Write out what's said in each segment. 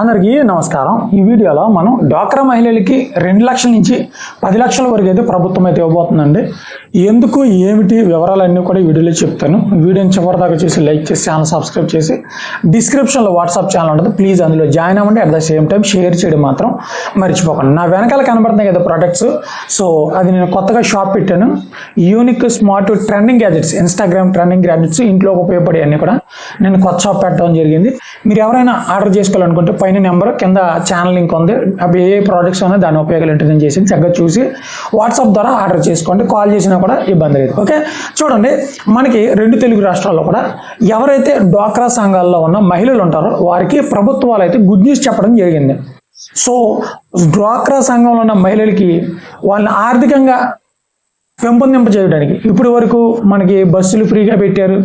అందరికీ నమస్కారం. ఈ వీడియోలో మనం డ్వాక్రా మహిళలకి రెండు లక్షల నుంచి పది లక్షల వరకు అయితే ప్రభుత్వం అయితే ఇవ్వబోతుందండి. ఎందుకు ఏమిటి వివరాలన్నీ కూడా ఈ వీడియోలో చెప్తాను. వీడియోని చివరి దాకా చూసి లైక్ చేసి ఛానల్ సబ్స్క్రైబ్ చేసి డిస్క్రిప్షన్లో వాట్సాప్ ఛానల్ ఉంటుంది. ప్లీజ్ అందులో జాయిన్ అవ్వండి. At the same time share చేయడం మాత్రం మర్చిపోకండి. నా వెనకాల కనబడుతున్నాయి కదా ప్రొడక్ట్స్ సో అది నేను కొత్తగా షాప్ పెట్టాను. Unique smart trending gadgets Instagram trending gadgets ఇంట్లో ఉపయోగపడే అన్నీ కూడా నేను కొత్త షాప్ పెట్టడం జరిగింది. మీరు ఎవరైనా ఆర్డర్ చేసుకోవాలనుకుంటే పైన నెంబర్ కింద ఛానల్ లింక్ ఉంది. అవి ఏ ప్రోడక్ట్స్ ఉన్నాయి దాని ఉపయోగాలు ఏంటి నేను చేసి చక్కగా చూసి వాట్సాప్ ద్వారా ఆర్డర్ చేసుకోండి. కాల్ చేసినా కూడా ఇబ్బంది లేదు. ఓకే చూడండి మనకి రెండు తెలుగు రాష్ట్రాల్లో కూడా ఎవరైతే డ్వాక్రా సంఘాల్లో ఉన్న మహిళలు ఉంటారో వారికి ప్రభుత్వాలు అయితే గుడ్ న్యూస్ చెప్పడం జరిగింది. సో డ్వాక్రా సంఘంలో ఉన్న మహిళలకి వాళ్ళని ఆర్థికంగా పెంపొందింప చేయడానికి ఇప్పటి వరకు మనకి బస్సులు ఫ్రీగా పెట్టారు.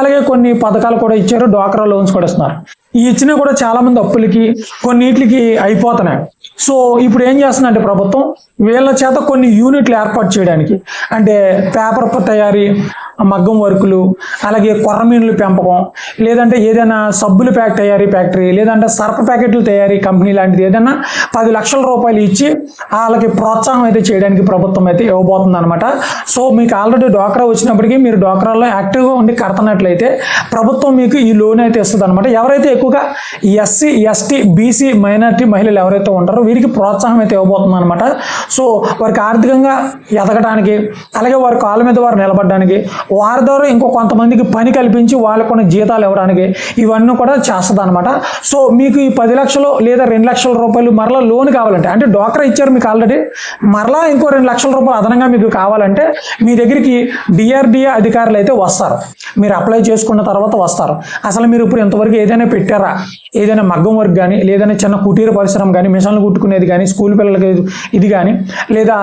అలాగే కొన్ని పథకాలు కూడా ఇచ్చారు. డ్వాక్రా లోన్స్ కూడా ఇస్తున్నారు. ఈ ఇచ్చినా కూడా చాలా మంది అప్పులకి కొన్నిటికి అయిపోతున్నాయి. సో ఇప్పుడు ఏం చేస్తుందంటే ప్రభుత్వం వీళ్ళ చేత కొన్ని యూనిట్లు ఏర్పాటు చేయడానికి అంటే పేపర్ తయారీ మగ్గం వర్కులు అలాగే కొర్రమీనులు పెంపకం లేదంటే ఏదైనా సబ్బులు ప్యాక్ తయారీ ఫ్యాక్టరీ లేదంటే సర్ప ప్యాకెట్లు తయారీ కంపెనీ లాంటిది ఏదైనా పది లక్షల రూపాయలు ఇచ్చి వాళ్ళకి ప్రోత్సాహం అయితే చేయడానికి ప్రభుత్వం అయితే ఇవ్వబోతుంది అనమాట సో మీకు ఆల్రెడీ డోక్రా వచ్చినప్పటికీ మీరు డోక్రాలో యాక్టివ్గా ఉండి కడుతున్నట్లయితే ప్రభుత్వం మీకు ఈ లోన్ అయితే ఇస్తుంది అనమాట ఎవరైతే ఎక్కువగా ఎస్సీ ఎస్టీ బీసీ మైనార్టీ మహిళలు ఎవరైతే ఉంటారో వీరికి ప్రోత్సాహం అయితే ఇవ్వబోతుంది అనమాట సో వారికి ఆర్థికంగా ఎదగడానికి అలాగే వారి కాళ్ళ మీద వారు నిలబడడానికి వారి ద్వారా ఇంకో కొంతమందికి పని కల్పించి వాళ్ళకు కొన్ని జీతాలు ఇవ్వడానికి ఇవన్నీ కూడా చేస్తుంది అనమాట సో మీకు ఈ పది లక్షలు లేదా రెండు లక్షల రూపాయలు మరలా లోన్ కావాలంటే అంటే డోక్రా ఇచ్చారు మీకు ఆల్రెడీ మరలా ఇంకో రెండు లక్షల రూపాయలు అదనంగా మీకు కావాలంటే మీ దగ్గరికి డిఆర్డిఏ అధికారులు అయితే వస్తారు. మీరు అప్లై చేసుకున్న తర్వాత వస్తారు. అసలు మీరు ఇప్పుడు ఇంతవరకు ఏదైనా పెట్టారా? ఏదైనా మగ్గం వర్క్ కానీ లేదైనా చిన్న కుటీర పరిశ్రమ కానీ మిషన్లు కుట్టుకునేది కానీ స్కూల్ పిల్లలకి ఇది కానీ లేదా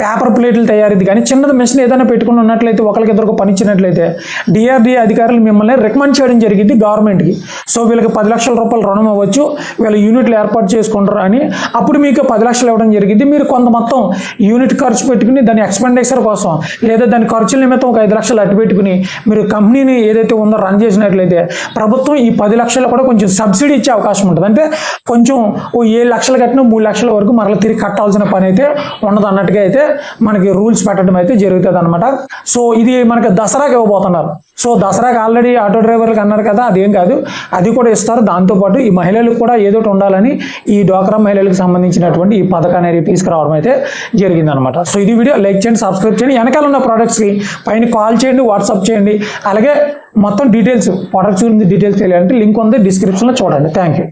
పేపర్ ప్లేట్లు తయారీది కానీ చిన్నది మిషన్ ఏదైనా పెట్టుకుని ఉన్నట్లయితే ఒకరికి ఇద్దరు పని గమనించినట్లయితే డిఆర్డీఏ అధికారులు మిమ్మల్ని రికమెండ్ చేయడం జరిగింది గవర్నమెంట్కి సో వీళ్ళకి పది లక్షల రూపాయలు రుణం ఇవ్వచ్చు వీళ్ళ యూనిట్లు ఏర్పాటు చేసుకుంటారు అని. అప్పుడు మీకు పది లక్షలు ఇవ్వడం జరిగింది. మీరు కొంత మొత్తం యూనిట్ ఖర్చు పెట్టుకుని దాని ఎక్స్పెండిచర్ కోసం లేదా దాని ఖర్చుల నిమిత్తం ఒక ఐదు లక్షలు అట్టు పెట్టుకుని మీరు కంపెనీని ఏదైతే ఉందో రన్ చేసినట్లయితే ప్రభుత్వం ఈ పది లక్షలు కూడా కొంచెం సబ్సిడీ ఇచ్చే అవకాశం ఉంటుంది. అంటే కొంచెం ఓ ఏడు లక్షలు కట్టిన మూడు లక్షల వరకు మరలా తిరిగి కట్టాల్సిన పని అయితే ఉండదు అన్నట్టుగా అయితే మనకి రూల్స్ పెట్టడం అయితే జరుగుతుంది అనమాట సో ఇది మనకి దసరాకి ఇవ్వబోతున్నారు. సో దసరాకి ఆల్రెడీ ఆటో డ్రైవర్లకు అన్నారు కదా అదేం కాదు. అది కూడా ఇస్తారు. దాంతోపాటు ఈ మహిళలకు కూడా ఏదో ఉండాలని ఈ డోక్రా మహిళలకు సంబంధించినటువంటి ఈ పథకాన్ని అనేది తీసుకురావడం అయితే జరిగిందనమాట సో ఇది వీడియో. లైక్ చేయండి సబ్స్క్రైబ్ చేయండి. వెనకాల ఉన్న ప్రోడక్ట్స్కి పైన కాల్ చేయండి వాట్సాప్ చేయండి. అలాగే మొత్తం డీటెయిల్స్ ప్రొడక్ట్స్ గురించి డీటెయిల్స్ తెలియాలంటే లింక్ ఉంది డిస్క్రిప్షన్లో చూడండి. Thank you.